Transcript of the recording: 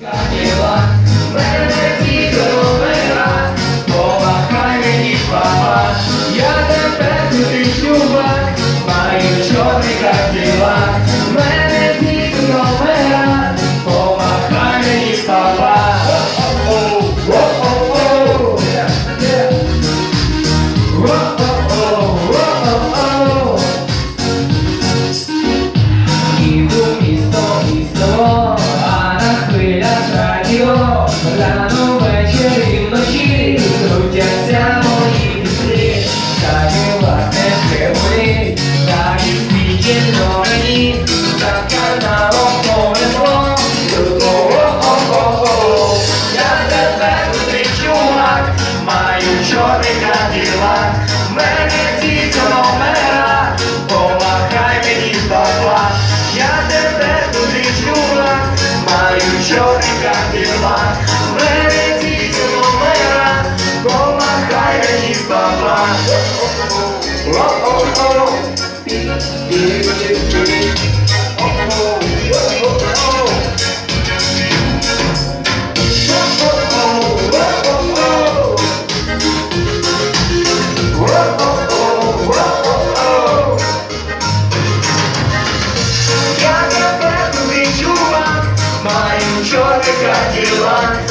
Мене стану і вночі, крутяться мої пісні, так і власне прямий, так і світі до мені, за каналом чорника біла, бередіть номера, помахай мені баба. О-о-о, got you. on